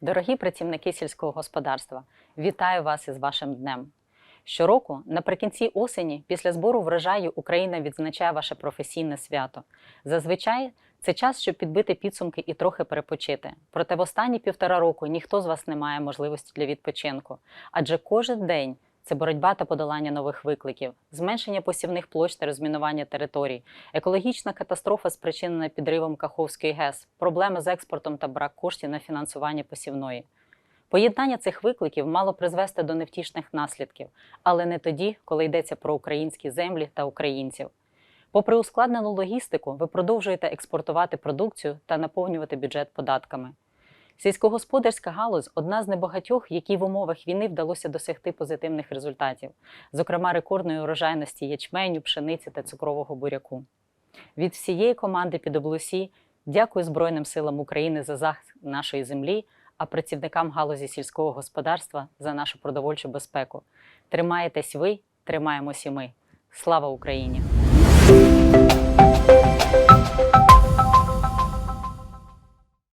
Дорогі працівники сільського господарства, вітаю вас із вашим днем. Щороку, наприкінці осені, після збору врожаю, Україна відзначає ваше професійне свято. Зазвичай це час, щоб підбити підсумки і трохи перепочити. Проте в останні півтора року ніхто з вас не має можливості для відпочинку, адже кожен день це боротьба та подолання нових викликів, зменшення посівних площ та розмінування територій, екологічна катастрофа, спричинена підривом Каховської ГЕС, проблеми з експортом та брак коштів на фінансування посівної. Поєднання цих викликів мало призвести до невтішних наслідків, але не тоді, коли йдеться про українські землі та українців. Попри ускладнену логістику, ви продовжуєте експортувати продукцію та наповнювати бюджет податками. Сільськогосподарська галузь одна з небагатьох, якій в умовах війни вдалося досягти позитивних результатів, зокрема рекордної урожайності ячменю, пшениці та цукрового буряку. Від всієї команди під облусі дякую Збройним силам України за захист нашої землі, а працівникам галузі сільського господарства за нашу продовольчу безпеку. Тримаєтесь ви, тримаємось і ми. Слава Україні!